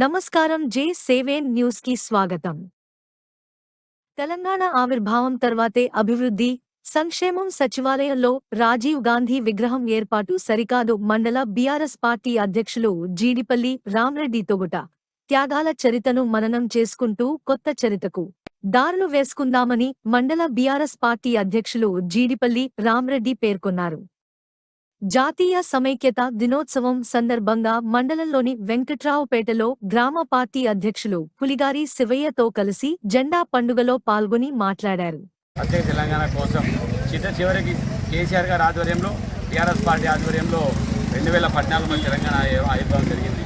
నమస్కారం జే సేవేన్ న్యూస్కి స్వాగతం. తెలంగాణ ఆవిర్భావం తర్వాతే అభివృద్ధి సంక్షేమం సచివాలయంలో రాజీవ్ గాంధీ విగ్రహం ఏర్పాటు సరికాదు మండల బీఆర్ఎస్ పార్టీ అధ్యక్షులు జీడిపల్లి రామ్రెడ్డి తొగుట. త్యాగాల చరితను మననం చేసుకుంటూ కొత్త చరితకు దారులు వేసుకుందామని మండల బీఆర్ఎస్ పార్టీ అధ్యక్షులు జీడిపల్లి రామ్రెడ్డి పేర్కొన్నారు. జాతీయ సమైక్యత దినోత్సవం సందర్భంగా మండలంలోని వెంకట్రావుపేటలో గ్రామ పార్టీ అధ్యక్షులు పులిగారి శివయ్యతో కలిసి జెండా పండుగలో పాల్గొని మాట్లాడారు. ప్రత్యేక తెలంగాణ కోసం చిట్ట చివరికి కేసీఆర్ గారి ఆధ్వర్యంలో టీఆర్ఎస్ పార్టీ ఆధ్వర్యంలో రెండు వేల పద్నాలుగులో తెలంగాణ ఆవి- ఆవిర్భావం జరిగింది.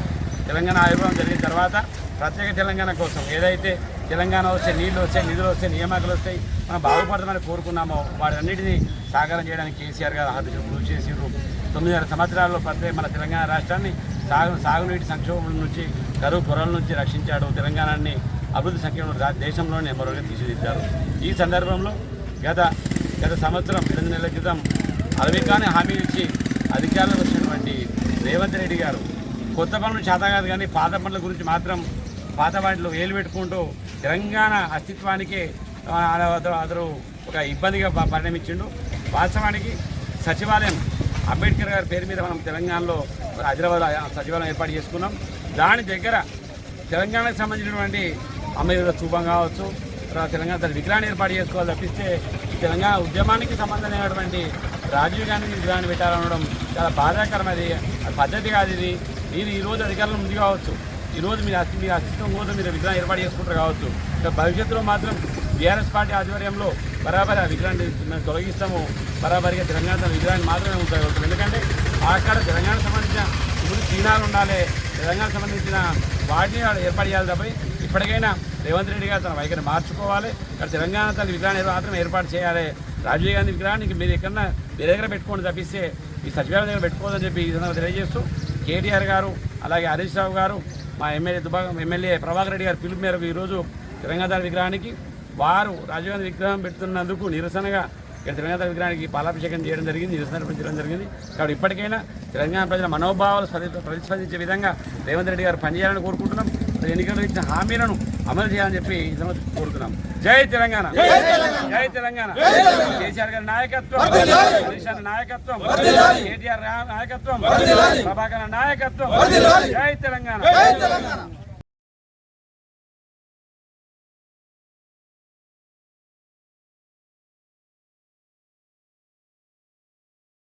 తెలంగాణ ఆవిర్భావం జరిగిన తర్వాత ప్రత్యేక తెలంగాణ కోసం ఏదైతే తెలంగాణ వస్తే నీళ్ళు వస్తాయి నిధులు వస్తాయి నియామకాలు వస్తాయి మనం బాగుపడతామని కోరుకున్నామో వాటన్నిటిని సాకారం చేయడానికి కేసీఆర్ గారు ఆదేశం కృషి చేసిండ్రు. తొమ్మిదిన్నర సంవత్సరాల్లో పడితే మన తెలంగాణ రాష్ట్రాన్ని సాగు సాగునీటి సంక్షోభం నుంచి కరువు పొరల నుంచి రక్షించాడు. తెలంగాణని అభివృద్ధి సంఖ్యలో దేశంలోనే నెంబర్ వన్గా తీర్చిదిద్దారు. ఈ సందర్భంలో గత గత సంవత్సరం ఎనిమిది నెలల క్రితం అరవికాని హామీ ఇచ్చి అధికారంలోకి వచ్చినటువంటి రేవంత్ రెడ్డి గారు కొత్త పనులు చేత కాదు కానీ పాత పనుల గురించి మాత్రం పాత వాటిలో వేలు పెట్టుకుంటూ తెలంగాణ అస్తిత్వానికే అతను ఒక ఇబ్బందిగా పరిణమించిండు. వాస్తవానికి సచివాలయం అంబేద్కర్ గారి పేరు మీద మనం తెలంగాణలో హైదరాబాద్ సచివాలయం ఏర్పాటు చేసుకున్నాం. దాని దగ్గర తెలంగాణకు సంబంధించినటువంటి అమరవీరుల స్థూపం కావచ్చు తర్వాత తెలంగాణ తన విగ్రహాన్ని ఏర్పాటు చేసుకోవాలి తప్పిస్తే తెలంగాణ ఉద్యమానికి సంబంధమైనటువంటి రాజీవ్ గాంధీ విగ్రహాన్ని పెట్టాలనడం చాలా బాధాకరమైనది అది పద్ధతి కాదు ఇది. మీరు ఈరోజు రోజు అధికారంలో కావచ్చు ఈరోజు మీరు మీ అస్తి మీ అస్తిత్వం కోసం మీరు విగ్రహం ఏర్పాటు చేసుకుంటారు కావచ్చు. భవిష్యత్తులో మాత్రం బీఆర్ఎస్ పార్టీ ఆధ్వర్యంలో బరాబర్ ఆ విగ్రహాన్ని మేము తొలగిస్తాము. బరాబరిగా తెలంగాణ విగ్రహాన్ని మాత్రమే ఉంటాయి ఎందుకంటే అక్కడ తెలంగాణ సంబంధించిన ఇప్పుడు చీనాలు ఉండాలి. తెలంగాణ సంబంధించిన వాటిని ఏర్పాటు చేయాలి తప్ప ఇప్పటికైనా రేవంత్ రెడ్డి గారు తన వైఖరి మార్చుకోవాలి. ఇక్కడ తెలంగాణ తన విగ్రహాన్ని మాత్రం ఏర్పాటు చేయాలి. రాజీవ్ గాంధీ విగ్రహానికి మీరు ఎక్కడన్నా మీ దగ్గర పెట్టుకోండి తప్పిస్తే ఈ సచివాలయం దగ్గర పెట్టుకోవద్దని చెప్పి ఈ సందర్భంగా తెలియజేస్తూ కేటీఆర్ గారు అలాగే హరీష్ రావు గారు మా ఎమ్మెల్యే దుబాగం ఎమ్మెల్యే ప్రభాకర్ రెడ్డి గారి పిలుపు మేరకు ఈరోజు తిరంగాధార విగ్రహానికి వారు రాజీవ్ గాంధీ విగ్రహం పెడుతున్నందుకు నిరసనగా ఇక్కడ తెలంగాణ విగ్రహానికి పాలాభిషేకం చేయడం జరిగింది నిరసన ప్రకటించడం జరిగింది. కాబట్టి ఇప్పటికైనా తెలంగాణ ప్రజల మనోభావాలు ప్రతిస్పందించే విధంగా రేవంత్ రెడ్డి గారు పనిచేయాలని కోరుకుంటున్నాం. ఎన్నికల్లో ఇచ్చిన హామీలను అమలు చేయాలని చెప్పి కోరుతున్నాం. జై తెలంగాణ. జై తెలంగాణ. కేసీఆర్ గారి నాయకత్వం. హరీష్ నాయకత్వం. కేటీఆర్ నాయకత్వం. ప్రభాకర్ నాయకత్వం. జై తెలంగాణ.